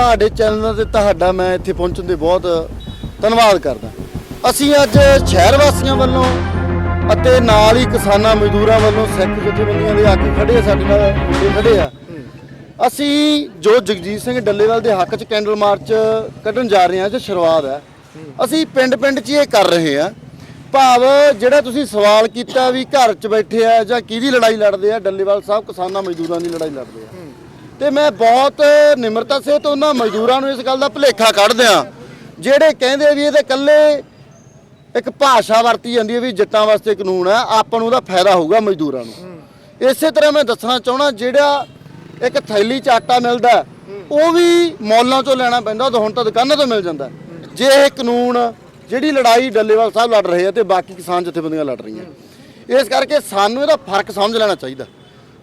ਤੁਹਾਡੇ ਚੈਨਲ ਤੇ ਤੁਹਾਡਾ ਮੈਂ ਇੱਥੇ ਪਹੁੰਚਣ ਦੇ ਬਹੁਤ ਧੰਨਵਾਦ ਕਰਦਾ। ਅਸੀਂ ਅੱਜ ਸ਼ਹਿਰ ਵਾਸੀਆਂ ਵੱਲੋਂ ਅਤੇ ਨਾਲ ਹੀ ਕਿਸਾਨਾਂ ਮਜ਼ਦੂਰਾਂ ਵੱਲੋਂ ਸਿੱਖ ਜਥੇਬੰਦੀਆਂ ਦੇ ਆਗੂ ਖੜੇ ਆ, ਸਾਡੇ ਨਾਲ ਮੁੰਡੇ ਖੜੇ ਆ। ਅਸੀਂ ਜੋ ਜਗਜੀਤ ਸਿੰਘ ਡੱਲੇਵਾਲ ਦੇ ਹੱਕ 'ਚ ਕੈਂਡਲ ਮਾਰਚ ਕੱਢਣ ਜਾ ਰਹੇ ਹਾਂ ਜੋ ਸ਼ੁਰੂਆਤ ਹੈ। ਅਸੀਂ ਪਿੰਡ-ਪਿੰਡ 'ਚ ਇਹ ਕਰ ਰਹੇ ਹਾਂ। ਭਾਵ ਜਿਹੜਾ ਤੁਸੀਂ ਸਵਾਲ ਕੀਤਾ ਵੀ ਘਰ 'ਚ ਬੈਠੇ ਆ ਜਾਂ ਕਿਹਦੀ ਲੜਾਈ ਲੜਦੇ ਆ, ਡੱਲੇਵਾਲ ਸਾਹਿਬ ਕਿਸਾਨਾਂ ਮਜ਼ਦੂਰਾਂ ਦੀ ਲੜਾਈ ਲੜਦੇ ਆ। ਤੇ ਮੈਂ ਬਹੁਤ ਨਿਮਰਤਾ ਸੇ ਉਹਨਾਂ ਮਜ਼ਦੂਰਾਂ ਨੂੰ ਇਸ ਗੱਲ ਦਾ ਭੁਲੇਖਾ ਕੱਢਦੇ ਆ ਜਿਹੜੇ ਕਹਿੰਦੇ ਵੀ ਇਹਦੇ ਕੱਲੇ ਇੱਕ ਭਾਸ਼ਾ ਵਰਤੀ ਜਾਂਦੀ ਹੈ ਵੀ ਜੱਟਾਂ ਵਾਸਤੇ ਕਾਨੂੰਨ ਹੈ, ਆਪਾਂ ਨੂੰ ਉਹਦਾ ਫਾਇਦਾ ਹੋਊਗਾ ਮਜ਼ਦੂਰਾਂ ਨੂੰ। ਇਸੇ ਤਰ੍ਹਾਂ ਮੈਂ ਦੱਸਣਾ ਚਾਹਣਾ ਜਿਹੜਾ ਇੱਕ ਥੈਲੀ ਚ ਆਟਾ ਮਿਲਦਾ, ਉਹ ਵੀ ਮੌਲਾਂ ਚੋਂ ਲੈਣਾ ਪੈਂਦਾ, ਉਹ ਤਾਂ ਹੁਣ ਤਾਂ ਦੁਕਾਨਾਂ ਤੋਂ ਮਿਲ ਜਾਂਦਾ। ਜੇ ਇਹ ਕਾਨੂੰਨ, ਜਿਹੜੀ ਲੜਾਈ ਡੱਲੇਵਾਲ ਸਾਹਿਬ ਲੜ ਰਹੇ ਆ ਤੇ ਬਾਕੀ ਕਿਸਾਨ ਜਥੇਬੰਦੀਆਂ ਲੜ ਰਹੀਆਂ। ਇਸ ਕਰਕੇ ਸਾਨੂੰ ਇਹਦਾ ਫ਼ਰਕ ਸਮਝ ਲੈਣਾ ਚਾਹੀਦਾ।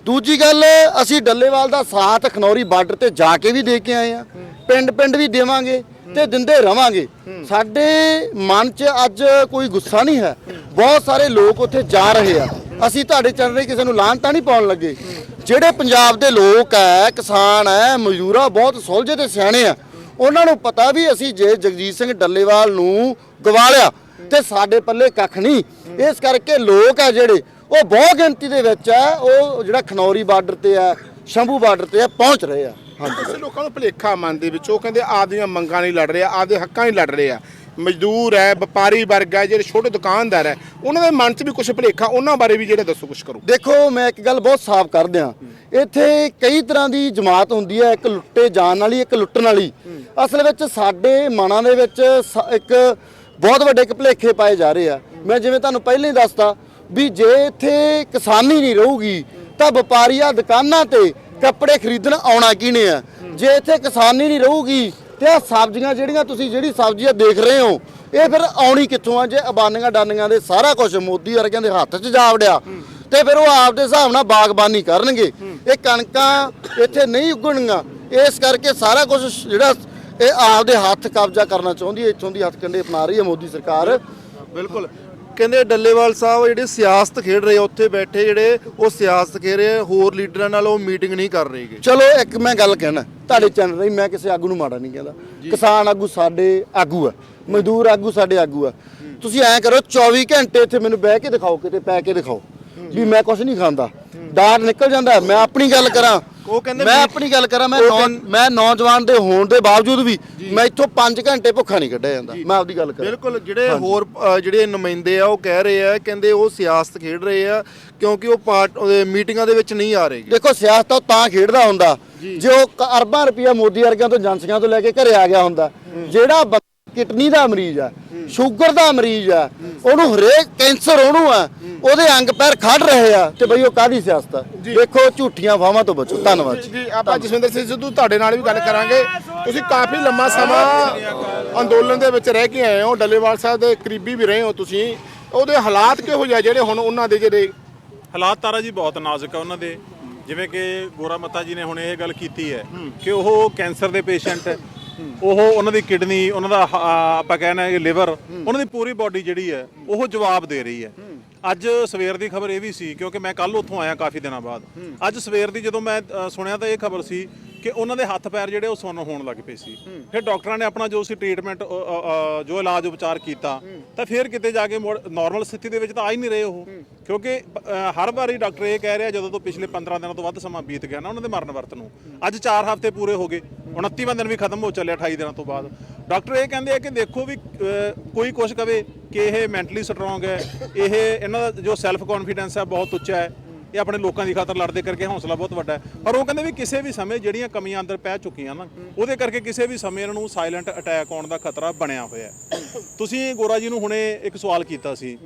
ਦੂਜੀ ਗੱਲ, ਅਸੀਂ ਡੱਲੇਵਾਲ ਦਾ ਸਾਥ ਖਨੌਰੀ ਬਾਰਡਰ ਤੇ ਜਾ ਕੇ ਵੀ ਦੇ ਕੇ ਆਏ ਆ ਪਿੰਡ ਪਿੰਡ ਵੀ ਦੇਵਾਂਗੇ ਤੇ ਦਿੰਦੇ ਰਵਾਂਗੇ। ਸਾਡੇ ਮਨ 'ਚ ਅੱਜ ਕੋਈ ਗੁੱਸਾ ਨਹੀਂ ਹੈ। ਬਹੁਤ ਸਾਰੇ ਲੋਕ ਉੱਥੇ ਜਾ ਰਹੇ ਆ। ਅਸੀਂ ਤੁਹਾਡੇ ਚੱਲ ਰਹੇ ਕਿਸੇ ਨੂੰ ਲਾਹਨ ਤਾਂ ਨਹੀਂ ਪਾਉਣ ਲੱਗੇ। ਜਿਹੜੇ ਪੰਜਾਬ ਦੇ ਲੋਕ ਐ ਕਿਸਾਨ ਐ ਮਜ਼ਦੂਰ ਬਹੁਤ ਸੁਲਝੇ ਤੇ ਸਿਆਣੇ ਆ। ਉਹਨਾਂ ਨੂੰ ਪਤਾ ਵੀ ਅਸੀਂ ਜੇ ਜਗਜੀਤ ਸਿੰਘ ਡੱਲੇਵਾਲ ਨੂੰ ਗਵਾ ਲਿਆ ਤੇ ਸਾਡੇ ਪੱਲੇ ਕੱਖ ਨਹੀਂ। ਇਸ ਕਰਕੇ ਲੋਕ ਆ ਜਿਹੜੇ ਉਹ ਬਹੁ ਗਿਣਤੀ ਦੇ ਵਿੱਚ ਆ ਉਹ ਜਿਹੜਾ ਖਨੌਰੀ ਬਾਰਡਰ ਤੇ ਆ ਸ਼ੰਭੂ ਬਾਰਡਰ ਤੇ ਆ ਪਹੁੰਚ ਰਹੇ ਆ। ਕਿਸੇ ਲੋਕਾਂ ਨੂੰ ਭੁਲੇਖਾ ਮਨ ਦੇ ਵਿੱਚ ਉਹ ਕਹਿੰਦੇ ਆਪਦੀਆਂ ਮੰਗਾਂ ਨਹੀਂ ਲੜ ਰਹੇ ਆ ਆਪਦੇ ਹੱਕਾਂ ਨਹੀਂ ਲੜ ਰਹੇ ਆ। ਮਜ਼ਦੂਰ ਹੈ ਵਪਾਰੀ ਵਰਗ ਹੈ ਜਿਹੜੇ ਛੋਟੇ ਦੁਕਾਨਦਾਰ ਹੈ ਉਹਨਾਂ ਦੇ ਮਨ 'ਚ ਵੀ ਕੁਝ ਭੁਲੇਖਾ ਉਹਨਾਂ ਬਾਰੇ ਵੀ ਜਿਹੜੇ ਦੱਸੋ ਕੁਝ ਕਰੋ। ਦੇਖੋ ਮੈਂ ਇੱਕ ਗੱਲ ਬਹੁਤ ਸਾਫ਼ ਕਰ ਦਿਆਂ। ਇੱਥੇ ਕਈ ਤਰ੍ਹਾਂ ਦੀ ਜਮਾਤ ਹੁੰਦੀ ਹੈ ਇੱਕ ਲੁੱਟੇ ਜਾਣ ਵਾਲੀ ਇੱਕ ਲੁੱਟਣ ਵਾਲੀ। ਅਸਲ ਵਿੱਚ ਸਾਡੇ ਮਨਾਂ ਦੇ ਵਿੱਚ ਇੱਕ ਬਹੁਤ ਵੱਡੇ ਇੱਕ ਭੁਲੇਖੇ ਪਾਏ ਜਾ ਰਹੇ ਆ। ਮੈਂ ਜਿਵੇਂ ਤੁਹਾਨੂੰ ਪਹਿਲਾਂ ਹੀ ਦੱਸਤਾ ਵੀ ਜੇ ਇੱਥੇ ਕਿਸਾਨੀ ਨਹੀਂ ਰਹੂਗੀ, ਤਾਂ ਵਪਾਰੀਆਂ ਦੁਕਾਨਾਂ ਤੇ ਕੱਪੜੇ ਖਰੀਦਣ ਆਉਣਾ ਕਿਹਨੇ ਆ? ਜੇ ਇੱਥੇ ਕਿਸਾਨੀ ਨਹੀਂ ਰਹੂਗੀ, ਤੇ ਆ ਸਬਜ਼ੀਆਂ ਜਿਹੜੀਆਂ ਤੁਸੀਂ ਜਿਹੜੀ ਸਬਜ਼ੀਆਂ ਦੇਖ ਰਹੇ ਹੋ, ਇਹ ਫਿਰ ਆਉਣੀ ਕਿੱਥੋਂ ਆ? ਜੇ ਅਬਾਨੀਆਂ ਡਾਨੀਆਂ ਦੇ ਸਾਰਾ ਕੁਝ ਮੋਦੀ ਵਰਗਿਆਂ ਦੇ ਹੱਥ 'ਚ ਜਾ ਵੜਿਆ ਤੇ ਫਿਰ ਉਹ ਆਪਦੇ ਹਿਸਾਬ ਨਾਲ ਬਾਗਬਾਨੀ ਕਰਨਗੇ। ਇਹ ਕਣਕਾਂ ਇੱਥੇ ਨਹੀਂ ਉਗਣਗੀਆਂ। ਇਸ ਕਰਕੇ ਸਾਰਾ ਕੁਝ ਜਿਹੜਾ ਇਹ ਆਪਦੇ ਹੱਥ ਕਬਜ਼ਾ ਕਰਨਾ ਚਾਹੁੰਦੀ ਹੈ, ਇੱਥੋਂ ਦੀ ਹੱਥ ਹੱਥਕੰਡੇ ਅਪਣਾ ਰਹੀ ਹੈ ਮੋਦੀ ਸਰਕਾਰ। ਬਿਲਕੁਲ। ਕਹਿੰਦੇ ਡੱਲੇਵਾਲ ਸਾਹਿਬ ਜਿਹੜੇ ਸਿਆਸਤ ਖੇਡ ਰਹੇ ਆ ਉੱਥੇ ਬੈਠੇ ਜਿਹੜੇ ਉਹ ਸਿਆਸਤ ਖੇਡ ਰਹੇ ਆ, ਹੋਰ ਲੀਡਰਾਂ ਨਾਲ ਉਹ ਮੀਟਿੰਗ ਨਹੀਂ ਕਰ ਰਹੇਗੇ। ਚਲੋ ਇੱਕ ਮੈਂ ਗੱਲ ਕਹਿਣਾ ਤੁਹਾਡੇ ਚੈਨਲ ਰਹੀ ਮੈਂ ਕਿਸੇ ਆਗੂ ਨੂੰ ਮਾੜਾ ਨਹੀਂ ਕਹਿੰਦਾ। ਕਿਸਾਨ ਆਗੂ ਸਾਡੇ ਆਗੂ ਆ ਮਜ਼ਦੂਰ ਆਗੂ ਸਾਡੇ ਆਗੂ ਆ। ਤੁਸੀਂ ਐਂ ਕਰੋ 24 ਘੰਟੇ ਇੱਥੇ ਮੈਨੂੰ ਬਹਿ ਕੇ ਦਿਖਾਓ ਕਿਤੇ ਪੈ ਕੇ ਦਿਖਾਓ ਵੀ ਮੈਂ ਕੁਝ ਨਹੀਂ ਖਾਂਦਾ। ਡਾਰ ਨਿਕਲ ਜਾਂਦਾ ਮੈਂ ਆਪਣੀ ਗੱਲ ਕਰਾਂ ਉਹ ਕਹਿੰਦੇ ਮੈਂ ਆਪਣੀ ਗੱਲ ਕਰਾਂ ਮੈਂ ਨੌ- ਮੈਂ ਨੌਜਵਾਨ ਦੇ ਹੋਣ ਦੇ ਬਾਵਜੂਦ ਵੀ ਮੈਂ ਇੱਥੋਂ 5 ਘੰਟੇ ਭੁੱਖਾ ਨਹੀਂ ਕੱਢਿਆ ਜਾਂਦਾ। ਮੈਂ ਆਪਦੀ ਗੱਲ ਕਰਾਂ। ਬਿਲਕੁਲ ਜਿਹੜੇ ਹੋਰ ਅ, ਜਿਹੜੇ ਨੁਮਾਇੰਦੇ ਆ ਉਹ ਕਹਿ ਰਹੇ ਆ ਕਹਿੰਦੇ ਉਹ ਸਿਆਸਤ ਖੇਡ ਰਹੇ ਆ ਕਿਉਂਕਿ ਉਹ ਪਾਰਟ ਉਹਦੇ ਮੀਟਿੰਗਾਂ ਦੇ ਵਿੱਚ ਨਹੀਂ ਆ ਰਹੇਗੇ ਦੇਖੋ ਸਿਆਸਤ ਤਾਂ ਉਹ ਤਾਂ ਖੇਡਦਾ ਹੁੰਦਾ। ਜੇ। ਉਹ ਕ- ਅਰਬਾਂ ਰੁਪਇਆ ਮੋਦੀ ਵਰਗਿਆਂ ਤੋਂ ਏਜੰਸੀਆਂ ਤੋਂ ਲੈ ਕੇ ਘਰੇ ਆ ਗਿਆ ਹੁੰਦਾ। ਜਿਹੜਾ ਕਿਡਨੀ ਦਾ ਮਰੀਜ਼ ਆ ਸ਼ੂਗਰ ਦਾ ਮਰੀਜ਼ ਆ ਉਹਨੂੰ ਹਰੇਕ ਕੈਂਸਰ ਉਹਨੂੰ ਆ ਉਹਦੇ ਅੰਗ ਪੈਰ ਖੜ ਰਹੇ ਆ ਤੇ ਬਈ ਉਹ ਕਾਦੀ ਸਿਆਸਤ ਆ? ਦੇਖੋ ਝੂਠੀਆਂ ਫਾਵਾਂ ਤੋਂ ਬਚੋ। ਧੰਨਵਾਦ ਜੀ ਆਪਾਂ ਜਸਵਿੰਦਰ ਸਿੰਘ ਸਿੱਧੂ ਤੁਹਾਡੇ ਨਾਲ ਵੀ ਗੱਲ ਕਰਾਂਗੇ। ਤੁਸੀਂ ਕਾਫੀ ਲੰਮਾ ਸਮਾਂ ਅੰਦੋਲਨ ਦੇ ਵਿੱਚ ਰਹਿ ਕੇ ਆਏ ਹੋ। ਡੱਲੇਵਾਲ ਸਾਹਿਬ ਦੇ ਕਰੀਬੀ ਵੀ ਰਹੇ ਹੋ ਤੁਸੀਂ। ਉਹਦੇ ਹਾਲਾਤ ਕਿਹੋ ਜਿਹੇ ਆ ਜਿਹੜੇ ਹੁਣ ਉਹਨਾਂ ਦੇ ਜਿਹੜੇ ਹਾਲਾਤ ਤਾਰਾ ਜੀ ਬਹੁਤ ਨਾਜ਼ੁਕ ਆ ਉਹਨਾਂ ਦੇ। ਜਿਵੇਂ ਕਿ ਗੋਰਾ ਮੱਤਾ ਜੀ ਨੇ ਹੁਣ ਇਹ ਗੱਲ ਕੀਤੀ ਹੈ ਕਿ ਉਹ ਕੈਂਸਰ ਦੇ ਪੇਸ਼ੈਂਟ ਹੈ ਉਹ ਉਹਨਾਂ ਦੀ ਕਿਡਨੀ ਉਹਨਾਂ ਦਾ ਆਪਾਂ ਕਹਿੰਦੇ ਕਿ ਲਿਵਰ ਉਹਨਾਂ ਦੀ ਪੂਰੀ ਬਾਡੀ ਜਿਹੜੀ ਹੈ ਉਹ ਜਵਾਬ ਦੇ ਰਹੀ ਹੈ। ਅੱਜ ਸਵੇਰ ਦੀ ਖਬਰ ਇਹ ਵੀ ਸੀ ਕਿਉਂਕਿ ਮੈਂ ਕੱਲ ਉੱਥੋਂ ਆਇਆ ਕਾਫੀ ਦਿਨਾਂ ਬਾਅਦ। ਅੱਜ ਸਵੇਰ ਦੀ ਜਦੋਂ ਮੈਂ ਸੁਣਿਆ ਤਾਂ ਇਹ ਖਬਰ ਸੀ ਕਿ ਉਹਨਾਂ ਦੇ ਹੱਥ ਪੈਰ ਜਿਹੜੇ ਉਹ ਸੁੰਨ ਹੋਣ ਲੱਗ ਪਏ ਸੀ। ਫਿਰ ਡਾਕਟਰਾਂ ਨੇ ਆਪਣਾ ਜੋ ਸੀ ਟ੍ਰੀਟਮੈਂਟ ਜੋ ਇਲਾਜ ਉਪਚਾਰ ਕੀਤਾ, ਤਾਂ ਫਿਰ ਕਿਤੇ ਜਾ ਕੇ ਨਾਰਮਲ ਸਥਿਤੀ ਦੇ ਵਿੱਚ ਤਾਂ ਆ ਹੀ ਨਹੀਂ ਰਹੇ ਉਹ। ਕਿਉਂਕਿ ਹਰ ਵਾਰੀ ਡਾਕਟਰ ਇਹ ਕਹਿ ਰਿਹਾ ਜਦੋਂ ਤੋਂ ਪਿਛਲੇ 15 ਦਿਨਾਂ ਤੋਂ ਵੱਧ ਸਮਾਂ ਬੀਤ ਗਿਆ ਨਾ ਉਹਨਾਂ ਦੇ ਮਰਨ ਵਰਤ ਨੂੰ। ਅੱਜ 4 ਹਫ਼ਤੇ ਪੂਰੇ ਹੋ ਗਏ 29ਵਾਂ ਦਿਨ ਵੀ ਖਤਮ ਹੋ ਚੱਲਿਆ 28 ਦਿਨਾਂ ਤੋਂ ਬਾਅਦ। ਡਾਕਟਰ ਇਹ ਕਹਿੰਦੇ ਆ ਕਿ ਦੇਖੋ ਵੀ ਕੋਈ ਕੁਛ ਕਵੇ ਕਿ ਇਹ ਮੈਂਟਲੀ ਸਟਰੋਂਗ ਹੈ, ਇਹ ਇਹਨਾਂ ਦਾ ਜੋ ਸੈਲਫ ਕੌਨਫੀਡੈਂਸ ਹੈ ਬਹੁਤ ਉੱਚਾ ਹੈ। ਇਹ ਆਪਣੇ ਲੋਕਾਂ ਦੀ ਖਾਤਰ ਲੜਦੇ ਕਰਕੇ ਹੌਸਲਾ ਬਹੁਤ ਵੱਡਾ ਹੈ। ਪਰ ਉਹ ਕਹਿੰਦੇ ਵੀ ਕਿਸੇ ਵੀ ਸਮੇਂ ਜਿਹੜੀਆਂ ਕਮੀਆਂ ਅੰਦਰ ਪੈ ਚੁੱਕੀਆਂ ਨਾ, ਉਹਦੇ ਕਰਕੇ ਕਿਸੇ ਵੀ ਸਮੇਂ ਇਹਨਾਂ ਨੂੰ ਸਾਇਲੈਂਟ ਅਟੈਕ ਆਉਣ ਦਾ ਖਤਰਾ ਬਣਿਆ ਹੋਇਆ ਹੈ। ਤੁਸੀਂ ਗੋਰਾ ਜੀ ਨੂੰ ਹੁਣੇ ਇੱਕ ਸਵਾਲ ਕੀਤਾ ਸੀ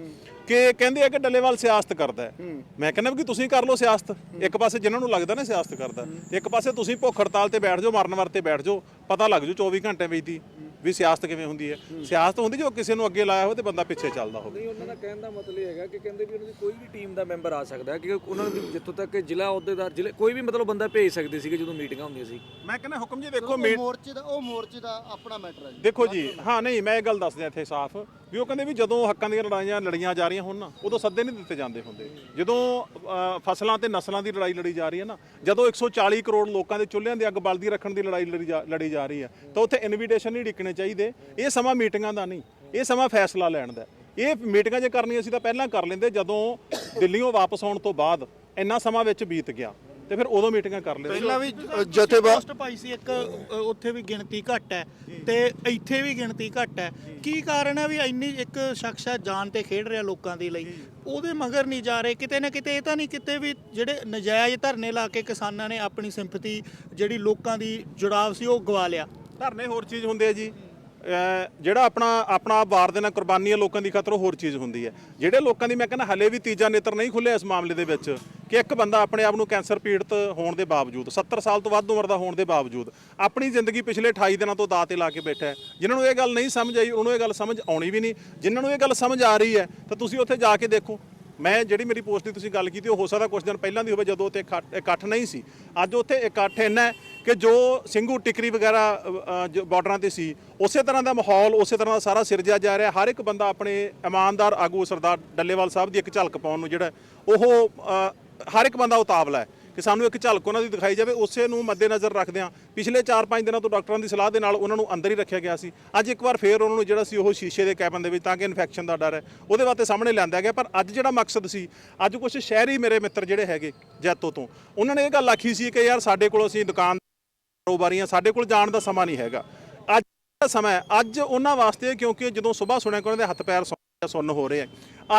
ਕਿ ਕਹਿੰਦੇ ਆ ਕਿ ਡੱਲੇਵਾਲ ਸਿਆਸਤ ਕਰਦਾ ਹੈ। ਮੈਂ ਕਹਿੰਦਾ ਵੀ ਕਿ ਤੁਸੀਂ ਕਰ ਲਓ ਸਿਆਸਤ। ਇੱਕ ਪਾਸੇ ਜਿਨ੍ਹਾਂ ਨੂੰ ਲੱਗਦਾ ਨਾ ਸਿਆਸਤ ਕਰਦਾ, ਇੱਕ ਪਾਸੇ ਤੁਸੀਂ ਭੁੱਖ ਹੜਤਾਲ ਤੇ ਬੈਠ ਜਾਓ, ਮਰਨ ਵਰਤੇ ਬੈਠ ਜਾਓ, ਪਤਾ ਲੱਗ ਜਾਓ 24 ਘੰਟੇ ਬੀਤੀ। ਵੀ ਸਿਆਸਤ ਕਿਵੇਂ ਹੁੰਦੀ ਹੈ? ਸਿਆਸਤ ਹੁੰਦੀ ਜੋ ਕਿਸੇ ਨੂੰ ਅੱਗੇ ਲਾਇਆ ਹੋਵੇ ਤੇ ਬੰਦਾ ਪਿੱਛੇ ਚੱਲਦਾ ਹੋਵੇ। ਨਹੀਂ ਉਹਨਾਂ ਦਾ ਕਹਿਣ ਦਾ ਮਤਲਬ ਇਹ ਹੈਗਾ ਕਿ ਕਹਿੰਦੇ ਵੀ ਉਹਨਾਂ ਦੀ ਕੋਈ ਵੀ ਟੀਮ ਦਾ ਮੈਂਬਰ ਆ ਸਕਦਾ ਹੈ ਕਿ ਉਹਨਾਂ ਨੂੰ ਜਿੱਥੋਂ ਤੱਕ ਜ਼ਿਲ੍ਹਾ ਅਹੁਦੇਦਾਰ ਜ਼ਿਲ੍ਹੇ ਕੋਈ ਵੀ ਮਤਲਬ ਬੰਦਾ ਭੇਜ ਸਕਦੇ ਸੀਗੇ ਜਦੋਂ ਮੀਟਿੰਗਾਂ ਹੁੰਦੀਆਂ ਸੀ। ਮੈਂ ਕਹਿੰਦਾ ਹੁਕਮ ਜੀ ਦੇਖੋ ਮੋਰਚੇ ਦਾ ਉਹ ਮੋਰਚੇ ਦਾ ਆਪਣਾ ਮੈਟਰ ਹੈ ਜੀ। ਦੇਖੋ ਜੀ ਹਾਂ ਨਹੀਂ ਮੈਂ ਇਹ ਗੱਲ ਦੱਸ ਦਿਆਂ ਇੱਥੇ ਸਾਫ਼ ਵੀ ਉਹ ਕਹਿੰਦੇ ਵੀ ਜਦੋਂ ਹੱਕਾਂ ਦੀਆਂ ਲੜਾਈਆਂ ਲੜੀਆਂ ਜਾ ਰਹੀਆਂ ਹੋਣ ਨਾ ਉਦੋਂ ਸੱਦੇ ਨਹੀਂ ਦਿੱਤੇ ਜਾਂਦੇ ਹੁੰਦੇ। ਜਦੋਂ ਫਸਲਾਂ ਤੇ ਨਸਲਾਂ ਦੀ ਲੜਾਈ ਲੜੀ ਜਾ ਰਹੀ ਹੈ ਨਾ ਜਦੋਂ 140 ਕਰੋੜ ਲੋਕਾਂ ਦੇ ਚੁੱਲ੍ਹਿਆਂ ਦੀ ਅੱਗ ਬਲਦੀ ਰੱਖਣ ਦੀ ਲੜਾਈ ਲੜੀ ਜਾ ਲੜੀ ਜਾ ਰਹੀ ਹੈ ਤਾਂ ਉੱਥੇ ਇਨਵੀਟੇਸ਼ਨ ਨਹੀਂ ਡਿੱਕਣੇ ਚਾਹੀਦੇ। ਇਹ ਸਮਾਂ ਮੀਟਿੰਗਾਂ ਦਾ ਨਹੀਂ ਇਹ ਸਮਾਂ ਫੈਸਲਾ ਲੈਣ ਦਾ। ਇਹ ਮੀਟਿੰਗਾਂ ਜੇ ਕਰਨੀਆਂ ਸੀ ਤਾਂ ਪਹਿਲਾਂ ਕਰ ਲੈਂਦੇ ਜਦੋਂ ਦਿੱਲੀੋਂ ਵਾਪਸ ਆਉਣ ਤੋਂ ਬਾਅਦ ਇੰਨਾ ਸਮਾਂ ਵਿੱਚ ਬੀਤ ਗਿਆ ਤੇ ਫਿਰ ਉਦੋਂ ਮੀਟਿੰਗਾਂ ਕਰ ਲੈਂਦੇ। ਪਹਿਲਾਂ ਵੀ ਜਥੇਬਾ ਪੋਸਟ ਪਾਈ ਸੀ ਇੱਕ ਉੱਥੇ ਵੀ ਗਿਣਤੀ ਘੱਟ ਹੈ ਤੇ ਇੱਥੇ ਵੀ ਗਿਣਤੀ ਘੱਟ ਹੈ। ਕੀ ਕਾਰਨ ਹੈ ਵੀ ਇੰਨੀ ਇੱਕ ਸ਼ਖਸ ਹੈ ਜਾਨ ਤੇ ਖੇਡ ਰਿਹਾ ਲੋਕਾਂ ਦੇ ਲਈ? ਉਹਦੇ ਮਗਰ ਨਹੀਂ ਜਾ ਰਹੇ ਕਿਤੇ ਨਾ ਕਿਤੇ ਇਹ ਤਾਂ ਨਹੀਂ ਕਿਤੇ ਵੀ ਜਿਹੜੇ ਨਜਾਇਜ਼ ਧਰਨੇ ਲਾ ਕੇ ਕਿਸਾਨਾਂ ਨੇ ਆਪਣੀ ਸਿੰਪਥੀ ਜਿਹੜੀ ਲੋਕਾਂ ਦੀ ਜੁੜਾਵ ਸੀ ਉਹ ਗਵਾ ਲਿਆ। ਧਰਨੇ ਹੋਰ ਚੀਜ਼ ਹੁੰਦੇ ਆ ਜੀ। ਜਿਹੜਾ ਆਪਣਾ ਆਪਣਾ ਆਪ ਵਾਰ ਦੇ ਨਾਲ ਕੁਰਬਾਨੀ ਹੈ ਲੋਕਾਂ ਦੀ ਖਾਤਰ, ਉਹ ਹੋਰ ਚੀਜ਼ ਹੁੰਦੀ ਹੈ। ਜਿਹੜੇ ਲੋਕਾਂ ਦੀ ਮੈਂ ਕਹਿੰਦਾ ਹਲੇ ਵੀ ਤੀਜਾ ਨੇਤਰ ਨਹੀਂ ਖੁੱਲਿਆ ਇਸ ਮਾਮਲੇ ਦੇ ਵਿੱਚ ਕਿ ਇੱਕ ਬੰਦਾ ਆਪਣੇ ਆਪ ਨੂੰ ਕੈਂਸਰ ਪੀੜਤ ਹੋਣ ਦੇ ਬਾਵਜੂਦ 70 ਸਾਲ ਤੋਂ ਵੱਧ ਉਮਰ ਦਾ ਹੋਣ ਦੇ ਬਾਵਜੂਦ, ਆਪਣੀ ਜ਼ਿੰਦਗੀ ਪਿਛਲੇ 28 ਦਿਨਾਂ ਤੋਂ ਦਾਅ ਤੇ ਲਾ ਕੇ ਬੈਠਾ ਹੈ। ਜਿਨ੍ਹਾਂ ਨੂੰ ਇਹ ਗੱਲ ਨਹੀਂ ਸਮਝ ਆਈ, ਉਹਨੂੰ ਇਹ ਗੱਲ ਸਮਝ ਆਉਣੀ ਵੀ ਨਹੀਂ। ਜਿਨ੍ਹਾਂ ਨੂੰ ਇਹ ਗੱਲ ਸਮਝ ਆ ਰਹੀ ਹੈ, ਤਾਂ ਤੁਸੀਂ ਉੱਥੇ ਜਾ ਕੇ ਦੇਖੋ। ਮੈਂ ਜਿਹੜੀ ਮੇਰੀ ਪੋਸਟ ਦੀ ਤੁਸੀਂ ਗੱਲ ਕੀਤੀ, ਉਹ ਹੋ ਸਕਦਾ ਕੁਝ ਦਿਨ ਪਹਿਲਾਂ ਦੀ ਹੋਵੇ, ਜਦੋਂ ਉੱਥੇ ਇਕੱਠ- ਇਕੱਠ ਨਹੀਂ ਸੀ। ਅੱਜ ਉੱਥੇ ਇਕੱਠ ਇੰਨਾ ਹੈ ਕਿ ਜੋ ਸਿੰਘੂ ਟਿਕਰੀ ਵਗੈਰਾ ਅ, ਅ, ਜੋ ਬਾਰਡਰਾਂ ਤੇ ਸੀ ਉਸੇ ਤਰ੍ਹਾਂ ਦਾ ਮਾਹੌਲ ਉਸੇ ਤਰ੍ਹਾਂ ਦਾ ਸਾਰਾ ਸਿਰਜਿਆ ਜਾ ਰਿਹਾ। ਹਰ ਇੱਕ ਬੰਦਾ ਆਪਣੇ ਇਮਾਨਦਾਰ ਆਗੂ ਸਰਦਾਰ ਡੱਲੇਵਾਲ ਸਾਹਿਬ ਦੀ ਇੱਕ ਝਲਕ ਪਾਉਣ ਨੂੰ ਜਿਹੜਾ ਉਹ ਹਰ ਇੱਕ ਬੰਦਾ ਉਤਾਵਲਾ ਹੈ ਕਿ ਸਾਨੂੰ ਇੱਕ ਝਲਕ ਉਹਨਾਂ ਦੀ ਦਿਖਾਈ ਜਾਵੇ। ਉਸੇ ਨੂੰ ਮੱਦੇਨਜ਼ਰ ਰੱਖਦਿਆਂ ਪਿਛਲੇ 4-5 ਦਿਨਾਂ ਤੋਂ ਡਾਕਟਰਾਂ ਦੀ ਸਲਾਹ ਦੇ ਨਾਲ ਉਹਨਾਂ ਨੂੰ ਅੰਦਰ ਹੀ ਰੱਖਿਆ ਗਿਆ ਸੀ। ਅੱਜ ਇੱਕ ਵਾਰ ਫੇਰ ਉਹਨਾਂ ਨੂੰ ਜਿਹੜਾ ਸੀ ਉਹ ਸ਼ੀਸ਼ੇ ਦੇ ਕੈਬਨ ਦੇ ਵਿੱਚ ਤਾਂ ਕਿ ਇਨਫੈਕਸ਼ਨ ਦਾ ਡਰ ਹੈ ਉਹਦੇ ਵਾਸਤੇ ਸਾਹਮਣੇ ਲਿਆਂਦਾ ਗਿਆ। ਪਰ ਅੱਜ ਜਿਹੜਾ ਮਕਸਦ ਸੀ ਅੱਜ ਕੁਝ ਸ਼ਹਿਰੀ ਮੇਰੇ ਮਿੱਤਰ ਜਿਹੜੇ ਹੈਗੇ ਜੈਤੋ ਤੋਂ ਉਹਨਾਂ ਨੇ ਇਹ ਗੱਲ ਆਖੀ ਸੀ ਕਿ ਯਾਰ ਸਾਡੇ ਕੋਲ ਅਸੀਂ ਦੁਕਾਨ ਕਾਰੋਬਾਰੀਆਂ ਸਾਡੇ ਕੋਲ ਜਾਣ ਦਾ ਸਮਾਂ ਨਹੀਂ ਹੈਗਾ। ਅੱਜ ਦਾ ਸਮਾਂ ਅੱਜ ਉਹਨਾਂ ਵਾਸਤੇ ਕਿਉਂਕਿ ਜਦੋਂ ਸਵੇਰ ਸੁਣਿਆ ਕਿ ਉਹਨਾਂ ਦੇ ਹੱਥ ਪੈਰ ਸੁੰਨ- ਹੋ ਰਹੇ ਆ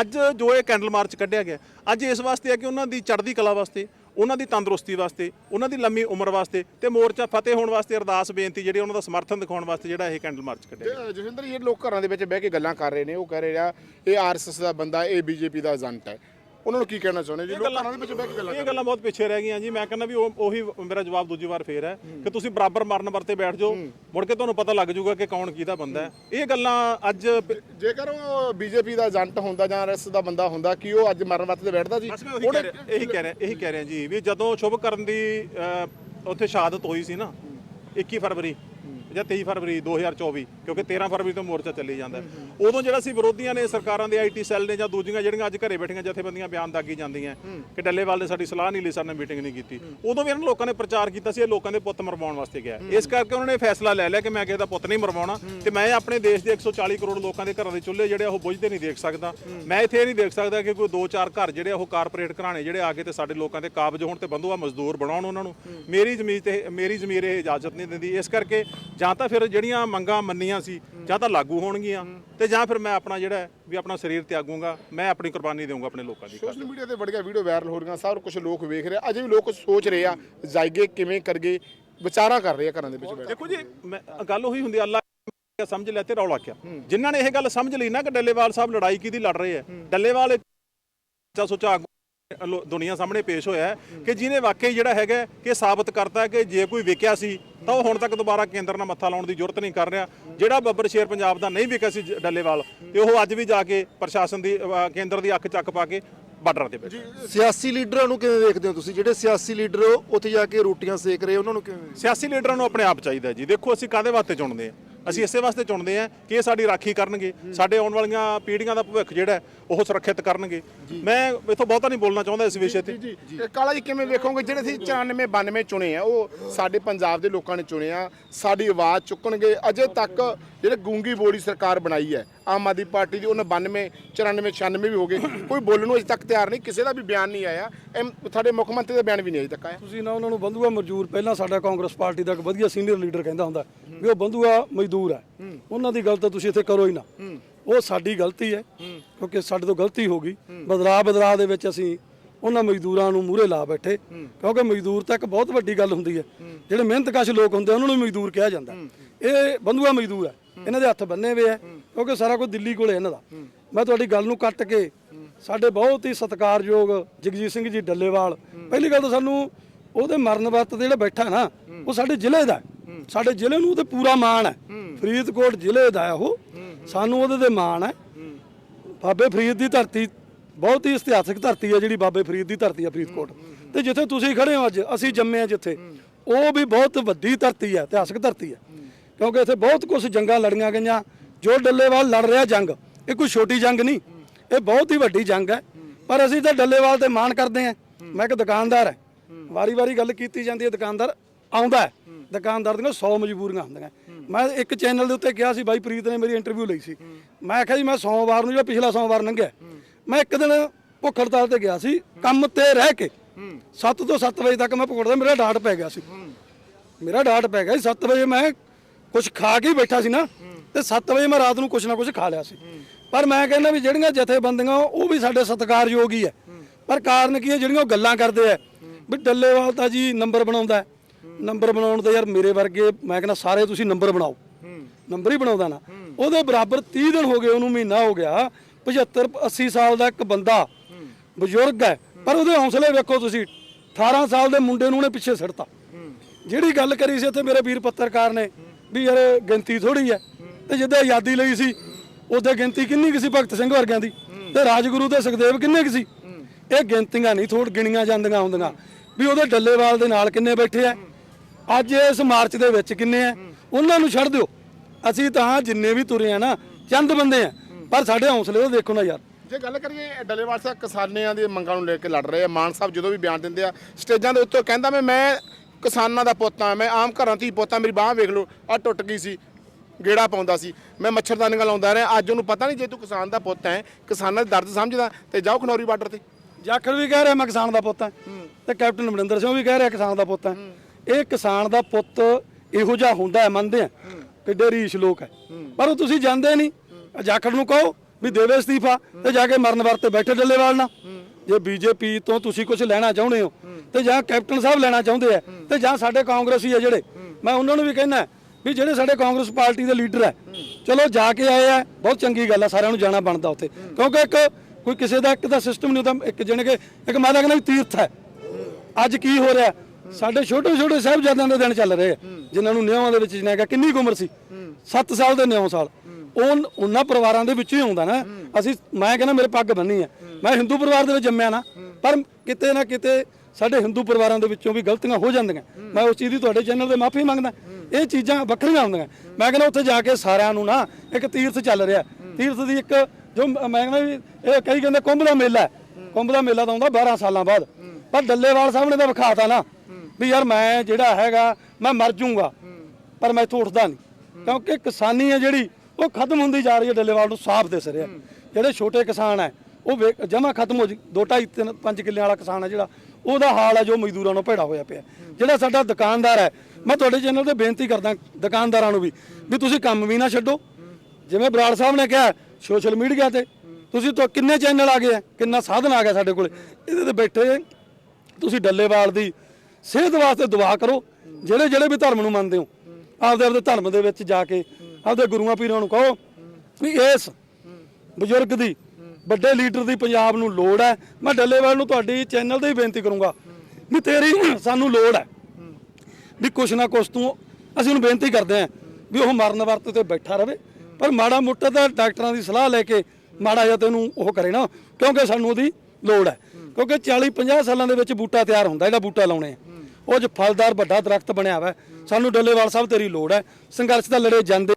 ਅੱਜ ਜੋ ਇਹ ਕੈਂਡਲ ਮਾਰਚ ਕੱਢਿਆ ਗਿਆ, ਅੱਜ ਇਸ ਵਾਸਤੇ ਹੈ ਕਿ ਉਹਨਾਂ ਦੀ ਚੜ੍ਹਦੀ ਕਲਾ ਵਾਸਤੇ, ਉਹਨਾਂ ਦੀ ਤੰਦਰੁਸਤੀ ਵਾਸਤੇ, ਉਹਨਾਂ ਦੀ ਲੰਮੀ ਉਮਰ ਵਾਸਤੇ ਤੇ ਮੋਰਚਾ ਫਤਿਹ ਹੋਣ ਵਾਸਤੇ ਅਰਦਾਸ ਬੇਨਤੀ ਜਿਹੜੀ ਉਹਨਾਂ ਦਾ ਸਮਰਥਨ ਦਿਖਾਉਣ ਵਾਸਤੇ ਜਿਹੜਾ ਇਹ ਕੈਂਡਲ ਮਾਰਚ ਕੱਢਿਆ ਗਿਆ। ਤੇ ਜਸਵਿੰਦਰ ਜੀ ਇਹ ਲੋਕ ਘਰਾਂ ਦੇ ਵਿੱਚ ਬਹਿ ਕੇ ਗੱਲਾਂ ਕਰ ਰਹੇ ਨੇ, ਉਹ ਕਹਿ ਰਹੇ ਆ, ਇਹ ਆਰਐਸਐਸ ਦਾ ਬੰਦਾ, ਇਹ ਬੀਜੇਪੀ ਦਾ ਏਜੰਟ ਹੈ। ਉਹਨਾਂ ਨੂੰ ਕੀ ਕਹਿਣਾ ਚਾਹੁੰਦੇ ਜੀ ਲੋਕ ਦੇ ਵਿੱਚ ਬਹਿ ਕੇ ਗੱਲਾਂ ਇਹ ਗੱਲਾਂ ਬਹੁਤ ਪਿੱਛੇ ਰਹਿ ਗਈਆਂ ਜੀ। ਮੈਂ ਕਹਿੰਦਾ ਵੀ ਉਹ ਉਹੀ ਮੇਰਾ ਜਵਾਬ ਦੂਜੀ ਵਾਰ ਫੇਰ ਹੈ ਕਿ ਤੁਸੀਂ ਬਰਾਬਰ ਮਰਨ ਵਰਤੇ ਬੈਠ ਜਾਓ। ਮੁੜ ਕੇ ਤੁਹਾਨੂੰ ਪਤਾ ਲੱਗ ਜਾਊਗਾ ਕਿ ਕੌਣ ਕਿਹਦਾ ਬੰਦਾ ਹੈ। ਇਹ ਗੱਲਾਂ ਅੱਜ ਜੇਕਰ ਉਹ ਬੀਜੇਪੀ ਦਾ ਏਜੰਟ ਹੁੰਦਾ ਜਾਂ ਆਰਐਸ ਦਾ ਬੰਦਾ ਹੁੰਦਾ ਕੀ ਉਹ ਅੱਜ ਮਰਨ ਵਕਤ ਤੇ ਬੈਠਦਾ ਜੀ? ਇਹੀ ਕਹਿ ਰਿਹਾ ਇਹੀ ਕਹਿ ਰਿਹਾ ਜੀ ਵੀ ਜਦੋਂ ਸ਼ੁਭ ਕਰਨ ਦੀ ਉੱਥੇ ਸ਼ਹਾਦਤ ਹੋਈ ਸੀ ਨਾ 21 ਫਰਵਰੀ ਜਾਂ 23 ਫਰਵਰੀ 2024 ਕਿਉਂਕਿ 13 ਫਰਵਰੀ ਤੋਂ ਮੋਰਚਾ ਚੱਲੀ ਜਾਂਦਾ। ਉਦੋਂ ਜਿਹੜਾ ਸੀ ਵਿਰੋਧੀਆਂ ਨੇ ਸਰਕਾਰਾਂ ਦੇ ਆਈਟੀ ਸੈੱਲ ਨੇ ਜਾਂ ਦੂਜੀਆਂ ਜਿਹੜੀਆਂ ਅੱਜ ਘਰੇ ਬੈਠੀਆਂ ਜਥੇਬੰਦੀਆਂ ਬਿਆਨ ਦਾਗੀ ਜਾਂਦੀਆਂ ਕਿ ਡੱਲੇਵਾਲ ਨੇ ਸਾਡੀ ਸਲਾਹ ਨਹੀਂ ਲਈ ਸਾਡੇ ਨਾਲ ਮੀਟਿੰਗ ਨਹੀਂ ਕੀਤੀ। ਉਦੋਂ ਵੀ ਇਹਨਾਂ ਲੋਕਾਂ ਨੇ ਪ੍ਰਚਾਰ ਕੀਤਾ ਸੀ ਇਹ ਲੋਕਾਂ ਦੇ ਪੁੱਤ ਮਰਵਾਉਣ ਵਾਸਤੇ ਗਿਆ। ਇਸ ਕਰਕੇ ਉਹਨਾਂ ਨੇ ਫੈਸਲਾ ਲੈ ਲਿਆ ਕਿ ਮੈਂ ਕਿਸੇ ਦਾ ਪੁੱਤ ਨਹੀਂ ਮਰਵਾਉਣਾ ਤੇ ਮੈਂ ਆਪਣੇ ਦੇਸ਼ ਦੇ 140 ਕਰੋੜ ਲੋਕਾਂ ਦੇ ਘਰਾਂ ਦੇ ਚੁੱਲ੍ਹੇ ਜਿਹੜੇ ਉਹ ਬੁਝਦੇ ਨਹੀਂ ਦੇਖ ਸਕਦਾ। ਮੈਂ ਇੱਥੇ ਇਹ ਨਹੀਂ ਦੇਖ ਸਕਦਾ ਕਿ ਕੋਈ ਦੋ ਚਾਰ ਘਰ ਜਿਹੜੇ ਉਹ ਕਾਰਪੋਰੇਟ ਘਰਾਣੇ ਜਿਹੜੇ ਆ ਕੇ ਤੇ ਸਾਡੇ ਲੋਕਾਂ ਦੇ ਕਾਬਜ ਹੋਣ ਤੇ ਬੰਦੂਆ ਮਜ਼ਦੂਰ ਬਣਾਉਣ ਉਹਨਾਂ ਨੂੰ। ਮੇਰੀ ਜ਼ਮੀਨ ਤੇ ਮੇਰੀ ਜ਼ਮੀਰ ਇਹ ਇਜਾਜ਼ਤ ਨਹੀਂ ਦਿੰਦੀ। ਇਸ ਕਰਕੇ ਜਾਂ ਤਾਂ ਫਿਰ ਜਿਹੜੀਆਂ ਮੰਗਾਂ ਮੰਨੀਆਂ ਸੀ ਜਾਂ ਤਾਂ ਲਾਗੂ ਹੋਣਗੀਆਂ ਤੇ ਜਾਂ ਫਿਰ ਮੈਂ ਆਪਣਾ ਜਿਹੜਾ ਵੀ ਆਪਣਾ ਸਰੀਰ ਤਿਆਗੂੰਗਾ ਮੈਂ ਆਪਣੀ ਕੁਰਬਾਨੀ ਦੇਵਾਂਗਾ ਆਪਣੇ ਲੋਕਾਂ ਦੀ ਸੋਸ਼ਲ ਮੀਡੀਆ ਤੇ ਬੜੀਆਂ ਵੀਡੀਓ ਵਾਇਰਲ ਹੋ ਰਹੀਆਂ ਸਭ ਕੁਝ ਲੋਕ ਵੇਖ ਰਹੇ ਆ। ਅਜੇ ਵੀ ਲੋਕ ਸੋਚ ਰਹੇ ਆ ਜਾਈਏ ਕਿਵੇਂ ਕਰਗੇ ਵਿਚਾਰਾਂ ਕਰ ਰਹੇ ਆ ਘਰਾਂ ਦੇ ਵਿੱਚ ਬੈਠ। ਦੇਖੋ ਜੀ ਮੈਂ ਗੱਲ ਉਹੀ ਹੁੰਦੀ ਆ, ਅੱਲਾ ਸਮਝ ਲੈ ਤੇ ਰੌਲਾ ਕਿਆ ਜਿਨ੍ਹਾਂ ਨੇ ਇਹ ਗੱਲ ਸਮਝ ਲਈ ਨਾ ਕਿ ਡੱਲੇਵਾਲ ਸਾਹਿਬ ਲੜਾਈ ਕਿਹਦੀ ਲੜ ਰਹੇ ਆ ਡੱਲੇਵਾਲ ਇੱਕ ਸੱਚਾ ਦੁਨੀਆ ਸਾਹਮਣੇ ਪੇਸ਼ ਹੋਇਆ ਹੈ ਕਿ ਜਿਹਨੇ ਵਾਕਈ ਜਿਹੜਾ ਹੈਗਾ ਕਿ ਸਾਬਤ ਕਰਤਾ ਕਿ ਜੇ ਕੋਈ ਵਿਕਿਆ ਸੀ ਤਾਂ ਉਹ ਹੁਣ ਤੱਕ ਦੁਬਾਰਾ ਕੇਂਦਰ ਨਾਲ ਮੱਥਾ ਲਾਉਣ ਦੀ ਜ਼ਰੂਰਤ ਨਹੀਂ ਕਰ ਰਿਹਾ। ਜਿਹੜਾ ਬੱਬਰ ਸ਼ੇਰ ਪੰਜਾਬ ਦਾ ਨਹੀਂ ਵਿਕਿਆ ਸੀ ਡੱਲੇਵਾਲ ਤੇ ਉਹ ਅੱਜ ਵੀ ਜਾ ਕੇ ਪ੍ਰਸ਼ਾਸਨ ਦੀ ਕੇਂਦਰ ਦੀ ਅੱਖ ਚੱਕ ਪਾ ਕੇ ਬਾਰਡਰਾਂ ਤੇ ਬੈਠੇ। ਸਿਆਸੀ ਲੀਡਰਾਂ ਨੂੰ ਕਿਵੇਂ ਵੇਖਦੇ ਹੋ ਤੁਸੀਂ? ਜਿਹੜੇ ਸਿਆਸੀ ਲੀਡਰ ਉੱਥੇ ਜਾ ਕੇ ਰੋਟੀਆਂ ਸੇਕ ਰਹੇ ਉਹਨਾਂ ਨੂੰ ਕਿਵੇਂ? ਸਿਆਸੀ ਲੀਡਰਾਂ ਨੂੰ ਆਪਣੇ ਆਪ ਚਾਹੀਦਾ ਜੀ। ਦੇਖੋ ਅਸੀਂ ਕਾਦੇ ਵਾਸਤੇ ਚੁਣਦੇ ਆ ਅਸੀਂ ਇਸੇ ਵਾਸਤੇ ਚੁਣਦੇ ਆ ਕਿ ਇਹ ਸਾਡੀ ਰਾਖੀ ਕਰਨਗੇ। ਸਾਡੇ ਆਉਣ ਵਾਲੀਆਂ ਪੀੜ੍ਹੀਆਂ ਦਾ ਭਵਿੱਖ ਜਿਹੜਾ ਉਹ ਸੁਰੱਖਿਅਤ ਕਰਨਗੇ। ਮੈਂ ਇਥੋਂ ਬਹੁਤਾ ਨਹੀਂ ਬੋਲਣਾ ਚਾਹੁੰਦਾ ਇਸ ਵਿਸ਼ੇ ਤੇ। ਜੀ ਇਹ ਕਾਲਾ ਜੀ ਕਿਵੇਂ ਵੇਖੋਗੇ? ਜਿਹੜੇ ਸੀ 94 92 ਚੁਣੇ ਆ ਉਹ ਸਾਡੇ ਪੰਜਾਬ ਦੇ ਲੋਕਾਂ ਨੇ ਚੁਣੇ ਆ। ਸਾਡੀ ਆਵਾਜ਼ ਚੁੱਕਣਗੇ। ਅਜੇ ਤੱਕ ਜਿਹੜੇ ਗੂੰਗੀ ਬੋੜੀ ਸਰਕਾਰ ਬਣਾਈ ਹੈ ਆਮ ਆਦਮੀ ਪਾਰਟੀ ਦੀ ਉਹਨਾਂ 92 94 96 ਵੀ ਹੋ ਗਏ। ਕੋਈ ਬੋਲਣ ਨੂੰ ਅਜੇ ਤੱਕ ਤਿਆਰ ਨਹੀਂ। ਕਿਸੇ ਦਾ ਵੀ ਬਿਆਨ ਨਹੀਂ ਆਇਆ। ਐਮ- ਸਾਡੇ ਮੁੱਖ ਮੰਤਰੀ ਦਾ ਬਿਆਨ ਵੀ ਨਹੀਂ ਅਜੇ ਤੱਕ ਆਇਆ। ਤੁਸੀਂ ਨਾ ਉਹਨਾਂ ਨੂੰ ਬੰਧੂਆ ਮਜ਼ਦੂਰ ਪਹਿਲਾਂ ਸਾਡਾ ਕਾਂਗਰਸ ਪਾਰਟੀ ਦਾ ਇੱਕ ਵਧੀਆ ਸੀਨੀਅਰ ਲੀਡਰ ਕਹਿੰਦਾ ਹੁੰਦਾ ਵੀ ਉਹ ਬੰਧੂਆ ਮਜ਼ਦੂਰ ਹੈ। ਉਹਨਾਂ ਦੀ ਗੱਲ ਤਾਂ ਤੁਸੀਂ ਇੱਥੇ ਕਰੋ ਹੀ ਨਾ। ਉਹ ਸਾਡੀ ਗਲਤੀ ਹੈ, ਕਿਉਂਕਿ ਸਾਡੇ ਤੋਂ ਗਲਤੀ ਹੋ ਗਈ। ਬਦਲਾਅ ਬਦਲਾਅ ਦੇ ਵਿੱਚ ਅਸੀਂ ਉਹਨਾਂ ਮਜ਼ਦੂਰਾਂ ਨੂੰ ਮੂਹਰੇ ਲਾ ਬੈਠੇ, ਕਿਉਂਕਿ ਮਜ਼ਦੂਰ ਤਾਂ ਇੱਕ ਬਹੁਤ ਵੱਡੀ ਗੱਲ ਹੁੰਦੀ ਹੈ। ਜਿਹੜੇ ਮਿਹਨਤਕਸ਼ ਲੋਕ ਹੁੰਦੇ ਉਹਨਾਂ ਨੂੰ ਮਜ਼ਦੂਰ ਕਿਹਾ ਜਾਂਦਾ। ਇਹ ਬੰਧੂਆ ਮਜ਼ਦੂਰ ਹੈ, ਇਹਨਾਂ ਦੇ ਹੱਥ ਬੰਨੇ ਹੋਏ ਆ, ਕਿਉਂਕਿ ਸਾਰਾ ਕੁਝ ਦਿੱਲੀ ਕੋਲੇ ਇਹਨਾਂ ਦਾ। ਮੈਂ ਤੁਹਾਡੀ ਗੱਲ ਨੂੰ ਕੱਟ ਕੇ ਸਾਡੇ ਬਹੁਤ ਹੀ ਸਤਿਕਾਰਯੋਗ ਜਗਜੀਤ ਸਿੰਘ ਜੀ ਡੱਲੇਵਾਲ, ਪਹਿਲੀ ਗੱਲ ਤਾਂ ਸਾਨੂੰ ਉਹਦੇ ਮਰਨ ਵਕਤ ਜਿਹੜਾ ਬੈਠਾ ਨਾ, ਉਹ ਸਾਡੇ ਜ਼ਿਲ੍ਹੇ ਦਾ ਸਾਡੇ ਜ਼ਿਲ੍ਹੇ ਨੂੰ ਤੇ ਪੂਰਾ ਮਾਣ ਹੈ। ਫਰੀਦਕੋਟ ਜ਼ਿਲ੍ਹੇ ਦਾ ਉਹ। ਸਾਨੂੰ ਉਹਦੇ ਤੇ ਮਾਣ ਹੈ। ਬਾਬੇ ਫਰੀਦ ਦੀ ਧਰਤੀ ਬਹੁਤ ਹੀ ਇਤਿਹਾਸਕ ਧਰਤੀ ਹੈ ਜਿਹੜੀ ਬਾਬੇ ਫਰੀਦ ਦੀ ਧਰਤੀ ਹੈ ਫਰੀਦਕੋਟ। ਤੇ ਜਿੱਥੇ ਤੁਸੀਂ ਖੜੇ ਹੋ ਅੱਜ, ਅਸੀਂ ਜੰਮੇ ਹਾਂ ਜਿੱਥੇ। ਉਹ ਵੀ ਬਹੁਤ ਵੱਡੀ ਧਰਤੀ ਹੈ, ਇਤਿਹਾਸਕ ਧਰਤੀ ਹੈ। ਕਿਉਂਕਿ ਇੱਥੇ ਬਹੁਤ ਕੁਝ ਜੰਗਾਂ ਲੜੀਆਂ ਗਈਆਂ, ਜੋ ਡੱਲੇਵਾਲ ਲੜ ਰਿਹਾ ਜੰਗ, ਇਹ ਕੋਈ ਛੋਟੀ ਜੰਗ ਨਹੀਂ। ਇਹ ਬਹੁਤ ਹੀ ਵੱਡੀ ਜੰਗ ਹੈ। ਪਰ ਅਸੀਂ ਤਾਂ ਡੱਲੇਵਾਲ ਤੇ ਮਾਣ ਕਰਦੇ ਹਾਂ। ਮੈਂ ਇੱਕ ਦੁਕਾਨਦਾਰ ਹੈ। ਵਾਰੀ-ਵਾਰੀ ਗੱਲ ਕੀਤੀ ਜਾਂਦੀ ਹੈ, ਦੁਕਾਨਦਾਰ ਆਉਂਦਾ ਦੁਕਾਨਦਾਰ ਦੀਆਂ 100 ਮਜਬੂਰੀਆਂ ਹੁੰਦੀਆਂ। ਮੈਂ ਇੱਕ ਚੈਨਲ ਦੇ ਉੱਤੇ ਕਿਹਾ ਸੀ, ਬਾਈ ਪ੍ਰੀਤ ਨੇ ਮੇਰੀ ਇੰਟਰਵਿਊ ਲਈ ਸੀ। ਮੈਂ ਆਖਿਆ ਜੀ, ਮੈਂ ਸੋਮਵਾਰ ਨੂੰ ਜਿਹੜਾ ਪਿਛਲਾ ਸੋਮਵਾਰ ਲੰਘਿਆ, ਮੈਂ ਇੱਕ ਦਿਨ ਭੁੱਖ ਹੜਤਾਲ ਤੇ ਗਿਆ ਸੀ, ਕੰਮ ਤੇ ਰਹਿ ਕੇ। 7 ਤੋਂ 7 ਵਜੇ ਤੱਕ ਮੈਂ ਪਕੜਦਾ ਮੇਰਾ ਡਾਟ ਪੈ ਗਿਆ ਸੀ। ਮੇਰਾ ਡਾਟ ਪੈ ਗਿਆ ਸੀ 7 ਵਜੇ ਮੈਂ ਕੁਝ ਖਾ ਕੇ ਬੈਠਾ ਸੀ ਨਾ, ਤੇ 7 ਵਜੇ ਮੈਂ ਰਾਤ ਨੂੰ ਕੁਝ ਨਾ ਕੁਝ ਖਾ ਲਿਆ ਸੀ। ਪਰ ਮੈਂ ਕਹਿੰਦਾ ਵੀ ਜਿਹੜੀਆਂ ਜਥੇਬੰਦੀਆਂ, ਉਹ ਵੀ ਸਾਡੇ ਸਤਿਕਾਰਯੋਗ ਹੀ ਹੈ। ਪਰ ਕਾਰਨ ਕੀ ਹੈ, ਜਿਹੜੀਆਂ ਉਹ ਗੱਲਾਂ ਕਰਦੇ ਆ, ਵੀ ਡੱਲੇਵਾਲ ਤਾਂ ਜੀ ਨੰਬਰ ਬਣਾਉਂਦਾ ਨੰਬਰ ਬਣਾਉਣ ਤੇ ਯਾਰ ਮੇਰੇ ਵਰਗੇ ਮੈਂ ਕਹਿੰਦਾ ਸਾਰੇ ਤੁਸੀਂ ਨੰਬਰ ਬਣਾਓ। ਨੰਬਰ ਹੀ ਬਣਾਉਂਦਾ ਨਾ। ਉਹਦੇ ਬਰਾਬਰ 30 ਦਿਨ ਹੋ ਗਏ ਉਹਨੂੰ ਮਹੀਨਾ ਹੋ ਗਿਆ। 75 80 ਸਾਲ ਦਾ ਇੱਕ ਬੰਦਾ ਬਜ਼ੁਰਗ ਹੈ। ਪਰ ਉਹਦੇ ਹੌਸਲੇ ਵੇਖੋ ਤੁਸੀਂ। 18 ਸਾਲ ਦੇ ਮੁੰਡੇ ਨੂੰ ਉਹਨੇ ਪਿੱਛੇ ਸਿੱਟਤਾ। ਜਿਹੜੀ ਗੱਲ ਕਰੀ ਸੀ ਇੱਥੇ ਮੇਰੇ ਵੀਰ ਪੱਤਰਕਾਰ ਨੇ ਵੀ ਯਾਰ ਗਿਣਤੀ ਥੋੜੀ ਹੈ। ਤੇ ਜਿੱਦਾਂ ਆਜ਼ਾਦੀ ਲਈ ਸੀ ਉਹਦੇ ਗਿਣਤੀ ਕਿੰਨੀ ਕੁ ਸੀ ਭਗਤ ਸਿੰਘ ਵਰਗਿਆਂ ਦੀ? ਤੇ ਰਾਜਗੁਰੂ ਤੇ ਸੁਖਦੇਵ ਕਿੰਨੇ ਕੁ ਸੀ? ਇਹ ਗਿਣਤੀਆਂ ਨਹੀਂ ਥੋੜ ਗਿਣੀਆਂ ਜਾਂਦੀਆਂ ਹੁੰਦੀਆਂ। ਵੀ ਉਹਦੇ ਡੱਲੇਵਾਲ ਦੇ ਨਾਲ ਕਿੰਨੇ ਬੈਠੇ ਆ? ਅੱਜ ਇਸ ਮਾਰਚ ਦੇ ਵਿੱਚ ਕਿੰਨੇ ਆ? ਉਹਨਾਂ ਨੂੰ ਛੱਡ ਦਿਓ। ਅਸੀਂ ਤਾਂ ਜਿੰਨੇ ਵੀ ਤੁਰੇ ਆ ਨਾ ਚੰਦ ਬੰਦੇ ਆ। ਪਰ ਸਾਡੇ ਹੌਸਲੇ ਉਹ ਦੇਖੋ ਨਾ ਯਾਰ। ਜੇ ਗੱਲ ਕਰੀਏ ਡੱਲੇਵਾਲ ਸਾਹਿਬ ਕਿਸਾਨਾਂ ਦੀ ਮੰਗਾਂ ਨੂੰ ਲੈ ਕੇ ਲੜ ਰਹੇ ਆ। ਮਾਨ ਸਾਹਿਬ ਜਦੋਂ ਵੀ ਬਿਆਨ ਦਿੰਦੇ ਆ ਸਟੇਜਾਂ ਦੇ ਉੱਤੇ ਕਹਿੰਦਾ ਮੈਂ ਮੈਂ ਕਿਸਾਨਾਂ ਦਾ ਪੁੱਤ ਆ ਮੈਂ ਆਮ ਘਰਾਂ ਦੀ ਪੁੱਤ ਆ ਮੇਰੀ ਬਾਹ ਵੇਖ ਲਓ ਆ ਟੁੱਟ ਗਈ ਸੀ ਗੇੜਾ ਪਾਉਂਦਾ ਸੀ। ਮੈਂ ਮੱਛਰਦਾਨੀਆਂ ਲਾਉਂਦਾ ਰਿਹਾ। ਅੱਜ ਉਹਨੂੰ ਪਤਾ ਨਹੀਂ ਜੇ ਤੂੰ ਕਿਸਾਨ ਦਾ ਪੁੱਤ ਹੈ ਕਿਸਾਨਾਂ ਦੇ ਦਰਦ ਸਮਝਦਾ ਤੇ ਜਾਓ ਖਨੌਰੀ ਬਾਰਡਰ ਤੇ। ਜਾਖੜ ਵੀ ਕਹਿ ਰਿਹਾ ਮੈਂ ਕਿਸਾਨ ਦਾ ਪੁੱਤ ਹਾਂ ਤੇ ਕੈਪਟਨ ਅਮਰਿੰਦਰ ਸਿੰਘ ਵੀ ਕਹਿ ਰਿਹਾ ਕਿਸਾਨ ਦਾ ਪੁੱਤ ਹਾਂ। ਇਹ ਕਿਸਾਨ ਦਾ ਪੁੱਤ ਇਹੋ ਜਿਹਾ ਹੁੰਦਾ ਹੈ, ਮੰਨਦੇ ਆ। ਕਿੱਡੇ ਰੀਸ਼ ਲੋਕ ਹੈ। ਪਰ ਉਹ ਤੁਸੀਂ ਜਾਂਦੇ ਨਹੀਂ। ਜਾਖੜ ਨੂੰ ਕਹੋ ਵੀ ਦੇਵੇ ਅਸਤੀਫਾ ਤੇ ਜਾ ਕੇ ਮਰਨ ਵਰਤੇ ਬੈਠੇ ਡੱਲੇਵਾਲ ਨਾਲ। ਜੇ ਬੀਜੇਪੀ ਤੋਂ ਤੁਸੀਂ ਕੁਝ ਲੈਣਾ ਚਾਹੁੰਦੇ ਹੋ ਤੇ ਜਾਂ ਕੈਪਟਨ ਸਾਹਿਬ ਲੈਣਾ ਚਾਹੁੰਦੇ ਆ ਤੇ ਜਾਂ ਸਾਡੇ ਕਾਂਗਰਸੀ ਆ ਜਿਹੜੇ। ਮੈਂ ਉਹਨਾਂ ਨੂੰ ਵੀ ਕਹਿੰਦਾ ਵੀ ਜਿਹੜੇ ਸਾਡੇ ਕਾਂਗਰਸ ਪਾਰਟੀ ਦੇ ਲੀਡਰ ਹੈ, ਚਲੋ ਜਾ ਕੇ ਆਏ ਆ, ਬਹੁਤ ਚੰਗੀ ਗੱਲ ਆ, ਸਾਰਿਆਂ ਨੂੰ ਜਾਣਾ ਬਣਦਾ ਉੱਥੇ। ਕਿਉਂਕਿ ਇੱਕ ਕੋਈ ਕਿਸੇ ਦਾ ਇੱਕ ਦਾ ਸਿਸਟਮ ਨਹੀਂ ਹੁੰਦਾ, ਇੱਕ ਜਣੇ ਕਿ ਇੱਕ ਮੈਂ ਤਾਂ ਕਹਿੰਦਾ ਵੀ ਤੀਰਥ ਹੈ। ਅੱਜ ਕੀ ਹੋ ਰਿਹਾ? ਸਾਡੇ ਛੋਟੇ ਛੋਟੇ ਸਾਹਿਬਜ਼ਾਦਿਆਂ ਦੇ ਦਿਨ ਚੱਲ ਰਹੇ ਆ, ਜਿਨ੍ਹਾਂ ਨੂੰ ਨਿਆਵਾਂ ਦੇ ਵਿੱਚ ਜਨੇਗਾ ਗਿਆ ਕਿੰਨੀ ਕੁ ਉਮਰ ਸੀ? 7 ਸਾਲ ਦੇ 9 ਸਾਲ। ਉਹ ਉਹਨਾਂ ਪਰਿਵਾਰਾਂ ਦੇ ਵਿੱਚੋਂ ਹੀ ਆਉਂਦਾ ਨਾ। ਅਸੀਂ, ਮੈਂ ਕਹਿੰਦਾ, ਮੇਰੇ ਪੱਗ ਬੰਨੀ ਹੈ ਮੈਂ ਹਿੰਦੂ ਪਰਿਵਾਰ ਦੇ ਵਿੱਚ ਜੰਮਿਆ ਨਾ, ਪਰ ਕਿਤੇ ਨਾ ਕਿਤੇ ਸਾਡੇ ਹਿੰਦੂ ਪਰਿਵਾਰਾਂ ਦੇ ਵਿੱਚੋਂ ਵੀ ਗਲਤੀਆਂ ਹੋ ਜਾਂਦੀਆਂ। ਮੈਂ ਉਸ ਚੀਜ਼ ਦੀ ਤੁਹਾਡੇ ਚੈਨਲ ਤੇ ਮਾਫੀ ਮੰਗਦਾ। ਇਹ ਚੀਜ਼ਾਂ ਵੱਖਰੀਆਂ ਹੁੰਦੀਆਂ। ਮੈਂ ਕਹਿੰਦਾ, ਉੱਥੇ ਜਾ ਕੇ ਸਾਰਿਆਂ ਨੂੰ ਨਾ ਇੱਕ ਤੀਰਥ ਚੱਲ ਰਿਹਾ। ਤੀਰਥ ਦੀ ਇੱਕ ਜੋ ਮੈਂ ਕਹਿੰਦਾ ਵੀ, ਇਹ ਕਈ ਕਹਿੰਦੇ ਕੁੰਭ ਦਾ ਮੇਲਾ ਕੁੰਭ ਦਾ ਮੇਲਾ ਤਾਂ ਆਉਂਦਾ 12 ਸਾਲਾਂ ਬਾਅਦ। ਪਰ ਡੱਲੇਵਾਲ ਸਾਹਿਬ ਨੇ ਤਾਂ ਵਿਖਾਤਾ ਨਾ। ਵੀ ਯਾਰ ਮੈਂ ਜਿਹੜਾ ਹੈਗਾ ਮੈਂ ਮਰ ਜਾਊਂਗਾ ਪਰ ਮੈਂ ਇੱਥੋਂ ਉੱਠਦਾ ਨਹੀਂ। ਕਿਉਂਕਿ ਕਿਸਾਨੀ ਹੈ ਜਿਹੜੀ ਉਹ ਖਤਮ ਹੁੰਦੀ ਜਾ ਰਹੀ ਹੈ ਡੱਲੇਵਾਲ ਨੂੰ ਸਾਫ਼ ਦਿਸ ਰਿਹਾ। ਜਿਹੜੇ ਛੋਟੇ ਕਿਸਾਨ ਹੈ ਉਹ ਜਮਾ ਖਤਮ ਹੋ ਜੀ 2 2.5 3 5 ਕਿੱਲੇ ਵਾਲਾ ਕਿਸਾਨ ਹੈ ਜਿਹੜਾ ਉਹਦਾ ਹਾਲ ਹੈ ਜੋ ਮਜ਼ਦੂਰਾਂ ਨੂੰ ਭੇੜਾ ਹੋਇਆ ਪਿਆ। ਜਿਹੜਾ ਸਾਡਾ ਦੁਕਾਨਦਾਰ ਹੈ ਮੈਂ ਤੁਹਾਡੇ ਚੈਨਲ ਤੇ ਬੇਨਤੀ ਕਰਦਾ ਦੁਕਾਨਦਾਰਾਂ ਨੂੰ ਵੀ ਵੀ ਤੁਸੀਂ ਕੰਮ ਵੀ ਨਾ ਛੱਡੋ। ਜਿਵੇਂ ਬਰਾੜ ਸਾਹਿਬ ਨੇ ਕਿਹਾ ਸੋਸ਼ਲ ਮੀਡੀਆ ਤੇ ਤੁਸੀਂ ਤਾਂ ਕਿੰਨੇ ਚੈਨਲ ਆ ਗਏ ਕਿੰਨਾ ਸਾਧਨ ਆ ਗਿਆ ਸਾਡੇ ਕੋਲੇ। ਇਹਦੇ ਤੇ ਬੈਠੇ ਤੁਸੀਂ ਡੱਲੇਵਾਲ ਦੀ ਸਿਹਤ ਵਾਸਤੇ ਦੁਆ ਕਰੋ, ਜਿਹੜੇ ਜਿਹੜੇ ਵੀ ਧਰਮ ਨੂੰ ਮੰਨਦੇ ਹੋ, ਆਪਦੇ ਆਪਦੇ ਧਰਮ ਦੇ ਵਿੱਚ ਜਾ ਕੇ ਆਪਦੇ ਗੁਰੂਆਂ ਪੀਰਾਂ ਨੂੰ ਕਹੋ ਵੀ ਇਸ ਬਜ਼ੁਰਗ ਦੀ, ਵੱਡੇ ਲੀਡਰ ਦੀ ਪੰਜਾਬ ਨੂੰ ਲੋੜ ਹੈ। ਮੈਂ ਡੱਲੇਵਾਲ ਨੂੰ ਤੁਹਾਡੀ ਚੈਨਲ ਤੇ ਹੀ ਬੇਨਤੀ ਕਰੂੰਗਾ ਵੀ ਤੇਰੀ ਸਾਨੂੰ ਲੋੜ ਹੈ ਵੀ ਕੁਛ ਨਾ ਕੁਛ ਤੂੰ, ਅਸੀਂ ਉਹਨੂੰ ਬੇਨਤੀ ਕਰਦੇ ਆਂ ਵੀ ਉਹ ਮਰਨ ਵਰਤ ਤੇ ਬੈਠਾ ਰਵੇ। ਪਰ ਮਾੜਾ ਮੋਟਾ ਤਾਂ ਡਾਕਟਰਾਂ ਦੀ ਸਲਾਹ ਲੈ ਕੇ ਮਾੜਾ ਜਿਹਾ ਤੈਨੂੰ ਉਹ ਕਰੇ ਨਾ, ਕਿਉਂਕਿ ਸਾਨੂੰ ਉਹਦੀ ਲੋੜ ਹੈ। ਕਿਉਂਕਿ 40 50 ਸਾਲਾਂ ਦੇ ਵਿੱਚ ਬੂਟਾ ਤਿਆਰ ਹੁੰਦਾ, ਜਿਹੜਾ ਬੂਟਾ ਲਾਉਣੇ ਆ। ਉਹ ਜ ਫਲਦਾਰ ਵੱਡਾ ਦਰਖਤ ਬਣਿਆ ਹੋਇਆ ਸਾਨੂੰ ਡੱਲੇਵਾਲ ਸਾਹਿਬ ਤੇਰੀ ਲੋੜ ਹੈ। ਸੰਘਰਸ਼ ਦਾ ਲੜੇ ਜਾਂਦੇ,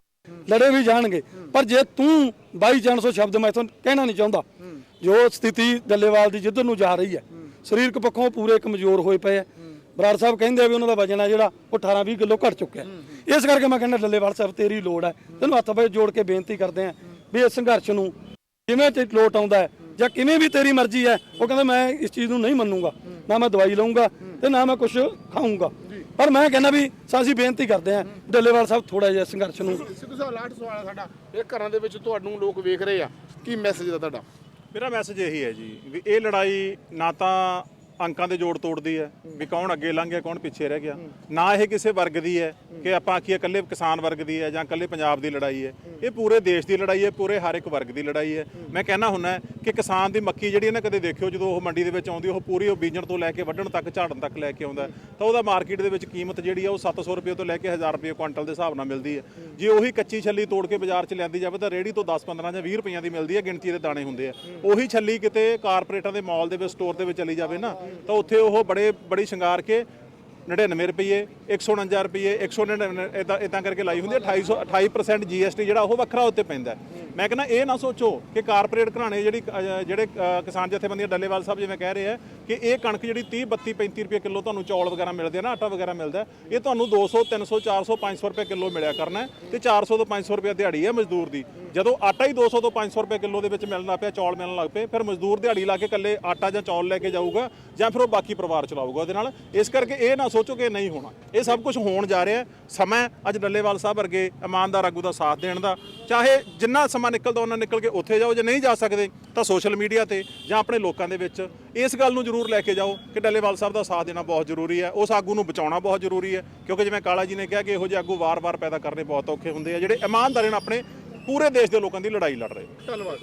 ਲੜੇ ਵੀ ਜਾਣਗੇ। ਪਰ ਜੇ ਤੂੰ ਬਾਈ ਜਾਨ ਸੌ ਸ਼ਬਦ ਮੈਂ ਤੁਹਾਨੂੰ ਕਹਿਣਾ ਨਹੀਂ ਚਾਹੁੰਦਾ। ਜੋ ਸਥਿਤੀ ਡੱਲੇਵਾਲ ਦੀ ਜਿੱਧਰ ਨੂੰ ਜਾ ਰਹੀ ਹੈ, ਸਰੀਰਕ ਪੱਖੋਂ ਪੂਰੇ ਕਮਜ਼ੋਰ ਹੋਏ ਪਏ ਆ ਬਰਾੜ ਸਾਹਿਬ ਕਹਿੰਦੇ ਆ ਵੀ ਉਹਨਾਂ ਦਾ ਵਜਨ ਆ ਜਿਹੜਾ, ਉਹ 18 20 ਕਿਲੋ ਘਟ ਚੁੱਕਿਆ ਇਸ ਕਰਕੇ ਮੈਂ ਕਹਿੰਦਾ ਡੱਲੇਵਾਲ ਸਾਹਿਬ ਤੇਰੀ ਲੋੜ ਹੈ। ਤੈਨੂੰ ਹੱਥ ਪਾਏ ਜੋੜ ਕੇ ਬੇਨਤੀ ਕਰਦੇ ਆ ਵੀ ਇਸ ਸੰਘਰਸ਼ ਨੂੰ ਜਿਵੇਂ ਤੇ ਲੋਟ ਆਉਂਦਾ ਹੈ ਜਾਂ ਕਿਵੇਂ ਵੀ ਤੇਰੀ ਮਰਜ਼ੀ ਹੈ ਉਹ ਕਹਿੰਦਾ ਮੈਂ ਇਸ ਚੀਜ਼ ਨੂੰ ਨਹੀਂ ਮੰਨੂਗਾ ਨਾ ਮੈਂ ਦਵਾਈ ਲਵਾਂਗਾ ਤੇ ਨਾ ਮੈਂ ਕੁਝ ਖਾਊਂਗਾ। ਪਰ ਮੈਂ ਕਹਿੰਦਾ ਵੀ ਅਸੀਂ ਬੇਨਤੀ ਕਰਦੇ ਆ ਡੱਲੇਵਾਲ ਸਾਹਿਬ ਥੋੜਾ ਜਿਹਾ ਸੰਘਰਸ਼ ਨੂੰ ਸਿੱਧੂ ਸਾਹਿਬ ਲਾਟ ਸਵਾਲ ਆ ਸਾਡਾ। ਇਹ ਘਰਾਂ ਦੇ ਵਿੱਚ ਤੁਹਾਨੂੰ ਲੋਕ ਵੇਖ ਰਹੇ ਆ। ਕੀ ਮੈਸੇਜ ਦਾ ਤੁਹਾਡਾ? ਮੇਰਾ ਮੈਸੇਜ ਇਹੀ ਹੈ ਜੀ ਵੀ ਇਹ ਲੜਾਈ ਨਾ ਤਾਂ ਅੰਕਾਂ ਦੇ ਜੋੜ ਤੋੜਦੀ ਹੈ ਵੀ ਕੌਣ ਅੱਗੇ ਲੰਘ ਗਿਆ ਕੌਣ ਪਿੱਛੇ ਰਹਿ ਗਿਆ। ਨਾ ਇਹ ਕਿਸੇ ਵਰਗ ਦੀ ਹੈ ਕਿ ਆਪਾਂ ਆਖੀਏ ਇਕੱਲੇ ਕਿਸਾਨ ਵਰਗ ਦੀ ਹੈ ਜਾਂ ਇਕੱਲੇ ਪੰਜਾਬ ਦੀ ਲੜਾਈ ਹੈ। ਇਹ ਪੂਰੇ ਦੇਸ਼ ਦੀ ਲੜਾਈ ਹੈ ਪੂਰੇ ਹਰ ਇੱਕ ਵਰਗ ਦੀ ਲੜਾਈ ਹੈ। ਮੈਂ ਕਹਿਣਾ ਹੁੰਨਾ ਕਿ ਕਿਸਾਨ ਦੀ ਮੱਕੀ ਜਿਹੜੀ ਨਾ ਕਦੇ ਦੇਖਿਓ ਜਦੋਂ ਉਹ ਮੰਡੀ ਦੇ ਵਿੱਚ ਆਉਂਦੀ ਉਹ ਪੂਰੀ ਉਹ ਬੀਜਣ ਤੋਂ ਲੈ ਕੇ ਵੱਢਣ ਤੱਕ ਝਾੜਨ ਤੱਕ ਲੈ ਕੇ ਆਉਂਦਾ ਤਾਂ ਉਹਦਾ ਮਾਰਕੀਟ ਦੇ ਵਿੱਚ ਕੀਮਤ ਜਿਹੜੀ ਆ ਉਹ 700 ਰੁਪਏ ਤੋਂ ਲੈ ਕੇ 1000 ਰੁਪਏ ਕੁਇੰਟਲ ਦੇ ਹਿਸਾਬ ਨਾਲ ਮਿਲਦੀ ਹੈ। ਜੇ ਉਹੀ ਕੱਚੀ ਛੱਲੀ ਤੋੜ ਕੇ ਬਾਜ਼ਾਰ 'ਚ ਲਿਆਂਦੀ ਜਾਵੇ ਤਾਂ ਰੇੜੀ ਤੋਂ 10 15 ਜਾਂ 20 ਰੁਪਈਆਂ ਦੀ ਮਿਲਦੀ ਹੈ ਗਿਣਤੀ ਦੇ ਦਾਣੇ ਹੁੰਦੇ ਆ। ਉਹੀ ਛੱਲੀ ਕਿਤੇ ਕਾਰਪੋਰੇਟਾਂ ਦੇ ਮਾਲ ਦੇ ਵਿੱਚ ਸਟੋਰ ਦੇ ਵਿੱਚ ਚਲੀ ਜਾਵੇ ਨਾ ਤਾਂ ਉੱਥੇ ਉਹ ਬੜੇ ਬੜੀ ਸ਼ਿੰਗਾਰ ਕੇ 99 ਰੁਪਏ 149 ਰੁਪਏ 199 ਇਦਾਂ ਇਦਾਂ ਕਰਕੇ ਲਾਈ ਹੁੰਦੀ ਹੈ 2800 28% GST ਜਿਹੜਾ ਉਹ ਵੱਖਰਾ ਉੱਤੇ ਪੈਂਦਾ ਮੈਂ ਕਹਿੰਦਾ ਇਹ ਨਾ ਸੋਚੋ ਕਿ ਕਾਰਪੋਰੇਟ ਘਰਾਣੇ ਜਿਹੜੀ ਜਿਹੜੇ ਕਿਸਾਨ ਜਥੇਬੰਦੀਆਂ ਡੱਲੇਵਾਲ ਸਾਹਿਬ ਜਿਵੇਂ ਕਹਿ ਰਹੇ ਆ ਕਿ ਇਹ ਕਣਕ ਜਿਹੜੀ 30 32 35 ਰੁਪਏ ਕਿਲੋ ਤੁਹਾਨੂੰ ਚੌਲ ਵਗੈਰਾ ਮਿਲਦੇ ਆ ਨਾ, ਆਟਾ ਵਗੈਰਾ ਮਿਲਦਾ ਇਹ ਤੁਹਾਨੂੰ 200 300 400 500 ਰੁਪਏ ਕਿਲੋ ਮਿਲਿਆ ਕਰਨਾ ਹੈ ਤੇ 400 ਤੋਂ 500 ਰੁਪਏ ਦਿਹਾੜੀ ਹੈ ਮਜ਼ਦੂਰ ਦੀ। ਜਦੋਂ ਆਟਾ ਹੀ 200 ਤੋਂ 500 ਰੁਪਏ ਕਿਲੋ ਦੇ ਵਿੱਚ ਮਿਲਣ ਲੱਗ ਪਿਆ, ਚੌਲ ਮਿਲਣ ਲੱਗ ਪਏ, ਫਿਰ ਮਜ਼ਦੂਰ ਦਿਹਾੜੀ ਲਾ ਕੇ ਇਕੱਲੇ ਆਟਾ ਜਾਂ ਚੌਲ ਲੈ ਕੇ ਜਾਊਗਾ ਜਾਂ ਫਿਰ ਉਹ ਬਾਕੀ ਪਰਿਵਾਰ ਚਲਾਊਗਾ ਉਹਦੇ ਨਾਲ। ਇਸ ਕਰਕੇ ਇਹ ਨਾ ਸੋਚੋ ਕਿ ਨਹੀਂ ਹੋਣਾ। ਇਹ ਸਭ ਕੁਝ ਹੋਣ ਜਾ ਰਿਹਾ ਹੈ। ਸਮਾਂ ਅੱਜ ਡੱਲੇਵਾਲ ਸਾਹਿਬ ਵਰਗੇ ਇਮਾਨਦਾਰ ਆਗੂ ਦਾ ਸਾਥ ਦੇਣ ਦਾ। ਚਾਹੇ ਜਿੰਨਾ ਸਮਾਂ ਨਿਕਲਦਾ ਉਹਨਾਂ ਨਿਕਲ ਕੇ ਉੱਥੇ ਜਾਓ। ਜੇ ਨਹੀਂ ਜਾ ਸਕਦੇ ਤਾਂ ਸੋਸ਼ਲ ਮੀਡੀਆ ਤੇ ਜਾਂ ਆਪਣੇ ਲੋਕਾਂ ਦੇ ਵਿੱਚ ਇਸ ਗੱਲ ਨੂੰ ਜ਼ਰੂਰ ਲੈ ਕੇ ਜਾਓ ਕਿ ਡੱਲੇਵਾਲ ਸਾਹਿਬ ਦਾ ਸਾਥ ਦੇਣਾ ਬਹੁਤ ਜ਼ਰੂਰੀ ਹੈ। ਉਸ ਆਗੂ ਨੂੰ ਬਚਾਉਣਾ ਬਹੁਤ ਜ਼ਰੂਰੀ ਹੈ। ਕਿਉਂਕਿ ਜਿਵੇਂ ਕਾਲਾ ਜੀ ਨੇ ਕਿਹਾ ਕਿ ਇਹੋ ਜਿਹੇ ਆਗੂ ਵਾਰ-ਵਾਰ ਪੈਦਾ ਕਰਨੇ ਬਹੁਤ ਔਖੇ ਹੁੰਦੇ ਆ। ਜਿਹੜੇ ਇਮਾਨਦਾਰੀ ਨਾਲ ਆਪਣੇ ਪੂਰੇ ਦੇਸ਼ ਦੇ ਲੋਕਾਂ ਦੀ ਲੜਾਈ ਲੜ ਰਹੇ ਧੰਨਵਾਦ।